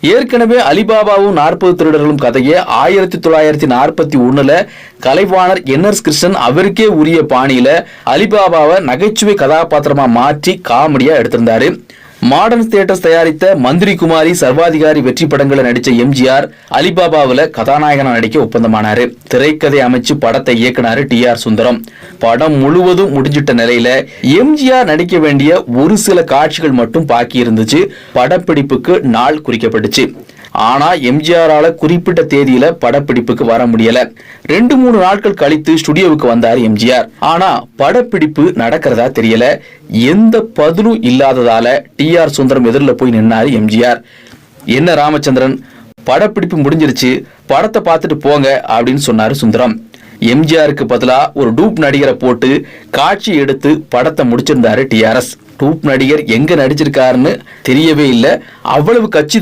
ஏற்கனவே அலிபாபாவும் நாற்பது திருடர்களும் கதையை ஆயிரத்தி தொள்ளாயிரத்தி நாற்பத்தி ஒண்ணுல கலைவாணர் என் எஸ் கிருஷ்ணன் அவருக்கே உரிய பாணியில அலிபாபாவை நகைச்சுவை கதாபாத்திரமா மாற்றி காமெடியா எடுத்திருந்தாரு. மாடர்ன் தியேட்டர்ஸ் தயாரித்த மந்திரி குமாரி சர்வாதிகாரி வெற்றி படங்களை நடித்த எம்ஜிஆர் அலிபாபாவில் கதாநாயகனா நடிக்க ஒப்பந்தமானாரு. திரைக்கதை அமைச்சு படத்தை இயக்குனாரு டி ஆர் சுந்தரம். படம் முழுவதும் முடிஞ்சிட்ட நிலையில எம்ஜிஆர் நடிக்க வேண்டிய ஒரு சில காட்சிகள் மட்டும் பாக்கி இருந்துச்சு படப்பிடிப்புக்கு நாள் குறிக்கப்பட்டுச்சு. ஆனா எம்ஜிஆரால குறிப்பிட்ட தேதியில படப்பிடிப்புக்கு வர முடியல. ரெண்டு மூணு நாட்கள் கழித்து ஸ்டுடியோவுக்கு வந்தார் எம்ஜிஆர். ஆனா படப்பிடிப்பு நடக்கிறதா தெரியல. எந்த பதிலும் இல்லாததால டி ஆர் சுந்தரம் எதிரில் போய் நின்னாரு எம்ஜிஆர். என்ன ராமச்சந்திரன்? படப்பிடிப்பு முடிஞ்சிருச்சு. படத்தை பார்த்துட்டு போங்க அப்படின்னு சொன்னாரு சுந்தரம். எம்ஜிஆருக்கு பதிலா ஒரு டூப் நடிகரை போட்டு காட்சி எடுத்து படத்தை முடிச்சிருந்தாரு டிஆர்எஸ் டூப் நடிகர் எங்க நடிச்சிருக்காருன்னு தெரியவே இல்லை. அவ்வளவு கச்சித